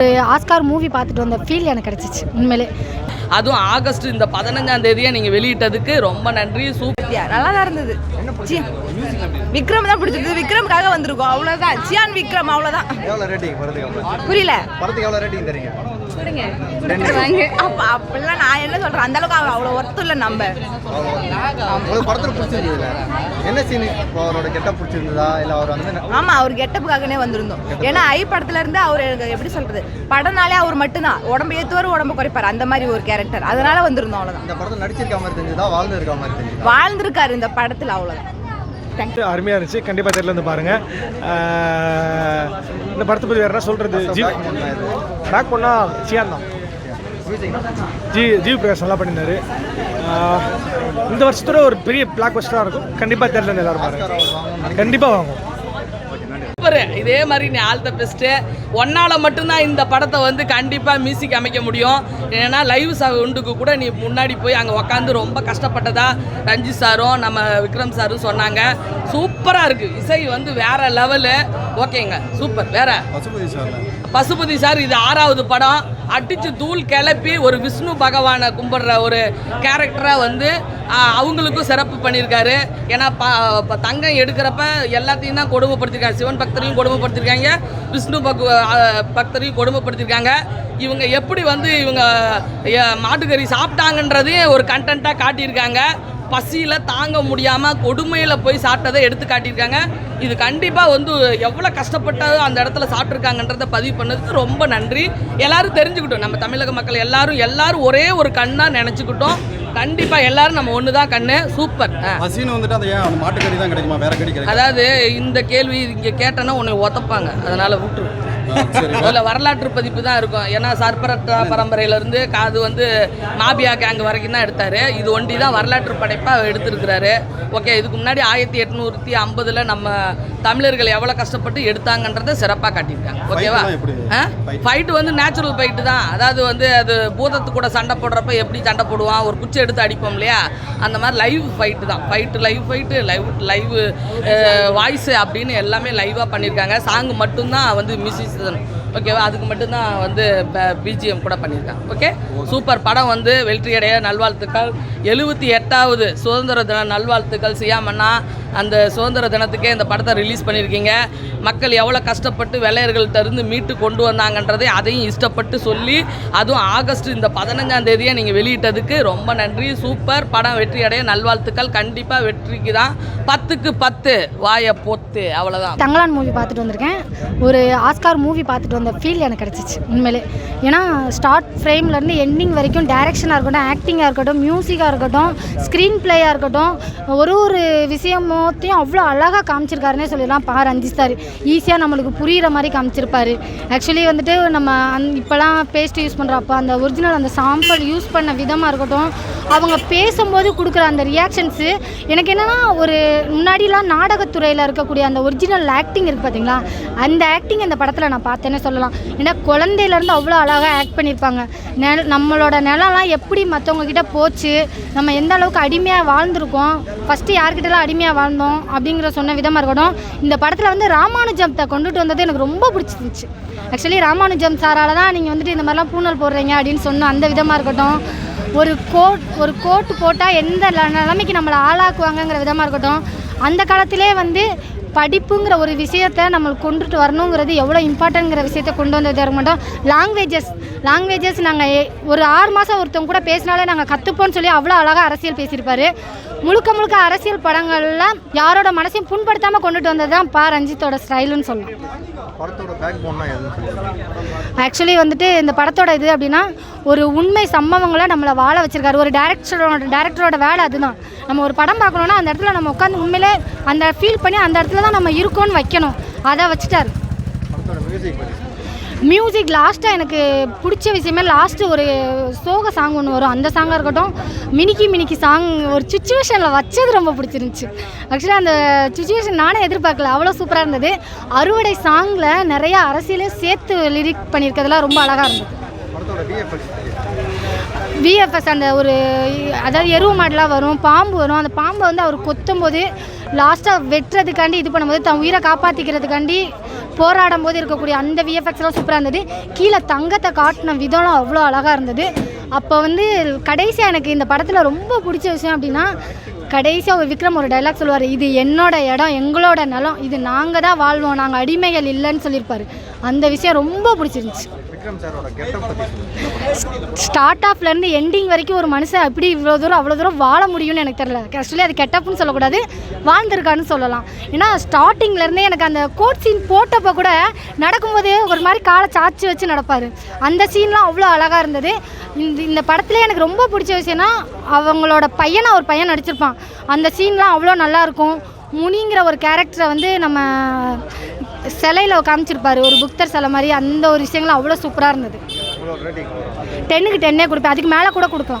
Hey. Oscar movie பார்த்துட்டு வந்த feel எனக்கு கிடச்சிச்சு உண்மையிலே. அதுவும் ஆகஸ்ட் இந்த பதினஞ்சாம் தேதியை நீங்கள் வெளியிட்டதுக்கு ரொம்ப நன்றி சூப்பர் நல்லா தான் இருந்தது விக்ரம் தான் பிடிச்சிருந்தது. விக்ரமுக்காக வந்திருக்கோம். அவ்வளோதான் சியான் விக்ரம் அவ்வளோதான் புரியல. படத்துக்கு எவ்வளோ ரேட்டிங் தரீங்க? அப்ப அப்படிலாம் நான் என்ன சொல்றேன்? அந்த அளவுக்கு அவ- அவ்வளோ ஒர்த்து இல்லை நம்ம. உங்களுக்கு படத்தில் பிடிச்சிருந்ததுல? என்ன சீன் இப்போ அவரோட கெட்ட பிடிச்சிருந்ததா? இல்லை அவர் வந்து என்ன- ஆமா அவர் கெட்டப்புக்காகனே வந்திருந்தோம். ஏன்னா ஐ படத்துல இருந்து அவர் எனக்கு எப்படி சொல்றது? படம்னாலே அவர் மட்டும்தான். உடம்பு ஏத்துவார் உடம்பு குறைப்பார். அந்த மாதிரி ஒரு கேரக்டர் அதனால வந்திருந்தோம் அவ்வளவுதான். இந்த படத்தில் நடிச்சிருக்க மாதிரி தெரிஞ்சதா? வாழ்ந்து இருக்க மாதிரி தெரிஞ்சதா? வாழ்ந்திருக்காரு இந்த படத்துல அவ்வளவுதான். தேங்க்யூ அருமையாக இருந்துச்சு. கண்டிப்பாக தெரியல வந்து பாருங்கள் இந்த படத்தை பற்றி வேறு என்ன சொல்கிறது ஜி பேக் பண்ணால் சியான் தான். ஜி ஜி பிரகாஷ் நல்லா பண்ணியிருந்தாரு. இந்த வருஷத்தோட ஒரு பெரிய பிளாக் பஸ்டராக இருக்கும். கண்டிப்பாக தெரியல எல்லாரும் பாருங்க. கண்டிப்பாக வாங்குவோம். சூப்பர். இதே மாதிரி நீ ஆல் த பெஸ்ட்டு. ஒன்னால மட்டும்தான் இந்த படத்தை வந்து கண்டிப்பாக மியூசிக் அமைக்க முடியும். ஏன்னா லைவ் சவுண்டுக்கு கூட நீ முன்னாடி போய் அங்கே உக்காந்து ரொம்ப கஷ்டப்பட்டதா ரஞ்சித் சாரும் நம்ம விக்ரம் சாரும் சொன்னாங்க. சூப்பராக இருக்குது இசை வந்து வேற லெவலு. ஓகேங்க. சூப்பர். வேற? பசுபதி சார் இது ஆறாவது படம். அடித்து தூள் கிளப்பி ஒரு விஷ்ணு பகவானை கும்பிடுற ஒரு கேரக்டராக வந்து அவங்களுக்கும் சிறப்பு பண்ணியிருக்காரு. ஏன்னா ப தங்கம் எடுக்கிறப்ப எல்லாத்தையும் தான் கொடுமைப்படுத்திருக்காங்க. சிவன் பக்தரையும் கொடுமைப்படுத்திருக்காங்க. விஷ்ணு பக் பக்தரையும் கொடுமைப்படுத்திருக்காங்க. இவங்க எப்படி வந்து இவங்க மாட்டுக்கறி சாப்பிட்டாங்கன்றதையும் ஒரு கண்டென்ட்டாக காட்டியிருக்காங்க. பசியில் தாங்க முடியாமல் கொடுமையில் போய் சாப்பிட்டதை எடுத்து காட்டியிருக்காங்க. இது கண்டிப்பாக வந்து எவ்வளோ கஷ்டப்பட்டு அந்த இடத்துல சாப்பிட்ருக்காங்கன்றத பதிவு பண்ணதுக்கு ரொம்ப நன்றி. எல்லாரும் தெரிஞ்சுக்கிட்டோம். நம்ம தமிழக மக்கள் எல்லாரும் எல்லாரும் ஒரே ஒரு கண்ணாக நினச்சிக்கிட்டோம். கண்டிப்பாக எல்லாரும் நம்ம ஒன்று தான் கண்ணு. சூப்பர். பசின்னு வந்துட்டு அந்த ஏன் மாட்டுக்கறி தான் கிடைக்குமா? வேற கறி அதாவது இந்த கேள்வி இங்கே கேட்டேன்னா உன்னை ஒத்தப்பாங்க அதனால் விட்டுரு. அதில் வரலாற்று பதிப்பு தான் இருக்கும். ஏன்னா சர்பரட்டா பரம்பரையிலேருந்து அது வந்து மாபியா கேங் வரைக்கும் தான் எடுத்தார். இது ஒண்டி தான் வரலாற்று படைப்பாக எடுத்திருக்கிறாரு. ஓகே இதுக்கு முன்னாடி ஆயிரத்தி எட்நூற்றி ஐம்பதில் நம்ம தமிழர்கள் எவ்வளோ கஷ்டப்பட்டு எடுத்தாங்கன்றதை சிறப்பாக காட்டியிருக்காங்க. ஓகேவா? ஃபைட்டு வந்து நேச்சுரல் ஃபைட்டு தான். அதாவது வந்து அது பூதத்து கூட சண்டை போடுறப்ப எப்படி சண்டை போடுவான் ஒரு குச்சி எடுத்து அடிப்போம் இல்லையா? அந்த மாதிரி லைவ் ஃபைட்டு தான். Fight live fight live live voice அப்படின்னு எல்லாமே லைவாக பண்ணியிருக்காங்க. சாங் மட்டும்தான் வந்து மியூசிஷியன் ஓகேவா அதுக்கு மட்டும்தான் வந்து பிஜிஎம் கூட பண்ணியிருக்காங்க. ஓகே சூப்பர் படம் வந்து வெற்றியடைய நல்வாழ்த்துக்கள். எழுபத்தி பத்தாவது சுதந்திர தின நல்வாழ்த்துக்கள் சியாமண்ணா. அந்த சுதந்திர தினத்துக்கே இந்த படத்தை ரிலீஸ் பண்ணியிருக்கீங்க மக்கள் எவ்வளோ கஷ்டப்பட்டு வெள்ளையர்கள்ட்ட இருந்து மீட்டு கொண்டு வந்தாங்கன்றதை அதையும் இஷ்டப்பட்டு சொல்லி அதுவும் ஆகஸ்ட் இந்த பதினஞ்சாம் தேதியை நீங்கள் வெளியிட்டதுக்கு ரொம்ப நன்றி. சூப்பர். படம் வெற்றி அடைய நல்வாழ்த்துக்கள். கண்டிப்பாக வெற்றிக்கு தான். பத்துக்கு பத்து. வாயை பொத்து. அவ்வளோதான் தங்கலான் மூவி பார்த்துட்டு வந்திருக்கேன். ஒரு ஆஸ்கார் மூவி பார்த்துட்டு வந்த ஃபீல் எனக்கு கிடச்சிச்சு உண்மையிலே. ஏன்னா ஸ்டார்ட் ஃப்ரேம்லேருந்து எண்டிங் வரைக்கும் டேரக்ஷனாக இருக்கட்டும் ஆக்டிங்காக இருக்கட்டும் மியூசிக்காக இருக்கட்டும் ஸ்க்ரீன் பிளேயாக இருக்கட்டும் ஒரு ஒரு விஷயமோத்தையும் அவ்வளோ அழகாக காமிச்சிருக்காருன்னே சொல்லிடலாம் பா ரஞ்சித் சார். ஈஸியாக நம்மளுக்கு புரிகிற மாதிரி காமிச்சிருப்பாரு. ஆக்சுவலி வந்துட்டு நம்ம அந் இப்போலாம் பேஸ்ட் யூஸ் பண்ணுறப்போ அந்த ஒரிஜினல் அந்த சாம்பிள் யூஸ் பண்ண விதமாக இருக்கட்டும் அவங்க பேசும்போது கொடுக்குற அந்த ரியாக்ஷன்ஸு எனக்கு என்னென்னா ஒரு முன்னாடிலாம் நாடகத்துறையில் இருக்கக்கூடிய அந்த ஒரிஜினல் ஆக்டிங் இருக்குது பார்த்தீங்களா அந்த ஆக்டிங் அந்த படத்தில் நான் பார்த்தேன்னே சொல்லலாம். ஏன்னா குழந்தையிலேருந்து அவ்வளோ அழகாக ஆக்ட் பண்ணியிருப்பாங்க நெ நம்மளோட நிலம்லாம் எப்படி மற்றவங்கக்கிட்ட போச்சு நம்ம எந்த அளவுக்கு அடிமையாக வாழ்ந்திருக்கோம். ஃபஸ்ட்டு யார்கிட்டலாம் அடிமையாக வாழ்ந்தோம் அப்படிங்கிற சொன்ன விதமாக இருக்கட்டும் இந்த படத்தில் வந்து ராமானுஜத்தை கொண்டுட்டு வந்தது எனக்கு ரொம்ப பிடிச்சிருந்துச்சு. ஆக்சுவலி ராமானுஜம் சாரால் தான் நீங்கள் வந்துட்டு இந்த மாதிரிலாம் பூனல் போடுறீங்க அப்படின்னு சொன்ன அந்த விதமாக இருக்கட்டும் ஒரு கோட் ஒரு கோட்டு போட்டால் எந்த நிலைமைக்கு நம்மளை ஆளாக்குவாங்கங்கிற விதமாக இருக்கட்டும் அந்த காலத்திலே வந்து படிப்புங்கிற ஒரு விஷயத்தை நம்மளுக்கு கொண்டுட்டு வரணுங்கிறது எவ்வளோ இம்பார்ட்டன்ங்கிற விஷயத்தை கொண்டு வந்தது இருக்க மாட்டோம் லாங்குவேஜஸ் லாங்குவேஜஸ் நாங்கள் ஒரு ஆறு மாதம் ஒருத்தவங்க கூட பேசினாலே நாங்கள் கற்றுப்போம்னு சொல்லி அவ்வளோ அழகாக அரசியல் பேசியிருப்பாரு. முழுக்க முழுக்க அரசியல் படங்கள்லாம் யாரோட மனசையும் புண்படுத்தாமல் கொண்டுட்டு வந்தது தான் பா. ரஞ்சித்தோட ஸ்டைலுன்னு சொல்லலாம். ஆக்சுவலி வந்துட்டு இந்த படத்தோட இது அப்படின்னா ஒரு உண்மை சம்பவங்களை நம்மளை வாழ வச்சிருக்காரு. ஒரு டேரக்டரோட டேரக்டரோட வேலை அதுதான். நம்ம ஒரு படம் பார்க்கணுன்னா அந்த இடத்துல நம்ம உட்காந்து உண்மையிலே அந்த ஃபீல் பண்ணி அந்த இடத்துல தான் நம்ம இருக்கோம்னு வைக்கணும். அதை வச்சுட்டாரு. மியூசிக் லாஸ்ட்டாக எனக்கு பிடிச்ச விஷயமே லாஸ்ட்டு ஒரு சோக சாங் ஒன்று வரும். அந்த சாங்காக இருக்கட்டும். மினிக்கி மினிக்கி சாங் ஒரு சுச்சுவேஷனில் வச்சது ரொம்ப பிடிச்சிருந்துச்சு. ஆக்சுவலாக அந்த சுச்சுவேஷன் நானே எதிர்பார்க்கல. அவ்வளோ சூப்பராக இருந்தது. அறுவடை சாங்கில் நிறையா அரசியலே சேர்த்து லிரிக் பண்ணியிருக்கிறதுலாம் ரொம்ப அழகாக இருந்தது. விஎஃப்எஸ் அந்த ஒரு அதாவது எருவு மாடலாக வரும் பாம்பு வரும். அந்த பாம்பை வந்து அவர் கொத்தும்போது லாஸ்ட்டாக வெட்டுறதுக்காண்டி இது பண்ணும்போது தன் உயிரை காப்பாற்றிக்கிறதுக்காண்டி போராடும் போது இருக்கக்கூடிய அந்த விஎஃப்எக்ஸ்லாம் சூப்பராக இருந்தது. கீழே தங்கத்தை காட்டின விதம்லாம் அவ்வளோ அழகாக இருந்தது. அப்போ வந்து கடைசியாக எனக்கு இந்த படத்தில் ரொம்ப பிடிச்ச விஷயம் அப்படின்னா கடைசியாக ஒரு விக்ரம் ஒரு டைலாக் சொல்லுவார் இது என்னோட இடம் எங்களோட நிலம் இது நாங்கள் தான் வாழ்வோம் நாங்கள் அடிமைகள் இல்லைன்னு சொல்லியிருப்பார். அந்த விஷயம் ரொம்ப பிடிச்சிருந்துச்சு. விக்ரம் சாரோட ஸ்டார்ட் ஆஃப்லேருந்து எண்டிங் வரைக்கும் ஒரு மனுஷன் அப்படி இவ்வளோ தூரம் அவ்வளோ தூரம் வாழ முடியும்னு எனக்கு தெரியல. ஆக்சுவலி அது கெட்டப்புன்னு சொல்லக்கூடாது வாழ்ந்திருக்கான்னு சொல்லலாம். ஏன்னா ஸ்டார்டிங்லேருந்தே எனக்கு அந்த கோட் சீன் போட்டப்போ கூட நடக்கும்போது ஒரு மாதிரி காலை சாச்சி வச்சு நடப்பார். அந்த சீன்லாம் அவ்வளோ அழகாக இருந்தது. இந்த இந்த படத்துல எனக்கு ரொம்ப பிடிச்ச விஷயம்னா அவங்களோட பையனை ஒரு பையன் நடிச்சிருப்பான். அந்த சீன்லாம் அவ்வளோ நல்லாயிருக்கும் முனிங்கிற ஒரு கேரக்டரை வந்து நம்ம சிலையில் காமிச்சிருப்பாரு ஒரு புக்தர் சிலை மாதிரி அந்த ஒரு விஷயங்கள் அவ்வளோ சூப்பராக இருந்தது டென்னுக்கு டென்னே கொடுப்பேன். அதுக்கு மேலே கூட கொடுக்கலாம்.